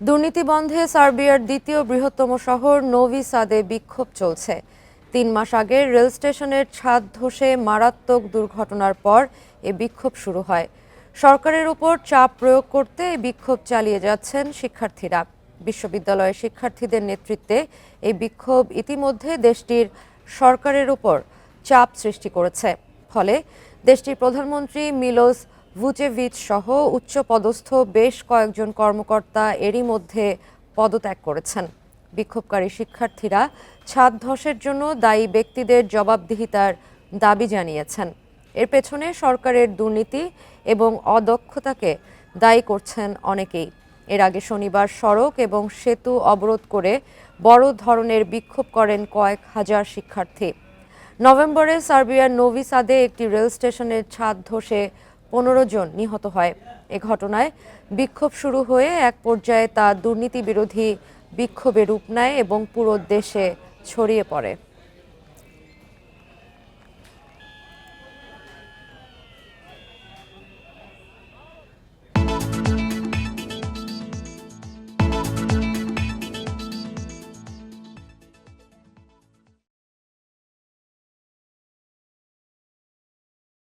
দুর্নীতি বন্ধে সার্বিয়ার দ্বিতীয় বৃহত্তম শহর নোভি সাদে বিক্ষোভ চলছে। তিন মাস আগে রেল স্টেশনের ছাদ ধসে মারাত্মক দুর্ঘটনার পর এ বিক্ষোভ শুরু হয়। সরকারের উপর চাপ প্রয়োগ করতে এই বিক্ষোভ চালিয়ে যাচ্ছেন শিক্ষার্থীরা। বিশ্ববিদ্যালয়ের শিক্ষার্থীদের নেতৃত্বে এই বিক্ষোভ ইতিমধ্যে দেশটির সরকারের উপর চাপ সৃষ্টি করেছে। ফলে দেশটির প্রধানমন্ত্রী মিলোস ভুচেভিচ সহ উচ্চপদস্থ বেশ কয়েকজন কর্মকর্তা এরই মধ্যে পদত্যাগ করেছেন। বিক্ষোভকারী শিক্ষার্থীরা ছাদ ধসের জন্য দায়ী ব্যক্তিদের জবাবদিহিতার দাবি জানিয়েছেন। এর পেছনে সরকারের দুর্নীতি এবং অদক্ষতাকে দায়ী করছেন অনেকেই। এর আগে শনিবার সড়ক এবং সেতু অবরোধ করে বড় ধরনের বিক্ষোভ করেন কয়েক হাজার শিক্ষার্থী। নভেম্বরে সার্বিয়ার নোভিসাদে একটি রেল স্টেশনের ছাদ ধসে পনেরো জন নিহত হয়। এ ঘটনায় বিক্ষোভ শুরু হয়ে এক পর্যায়ে তা দুর্নীতি বিরোধী বিক্ষোভে রূপ নেয় এবং পুরো দেশে ছড়িয়ে পড়ে।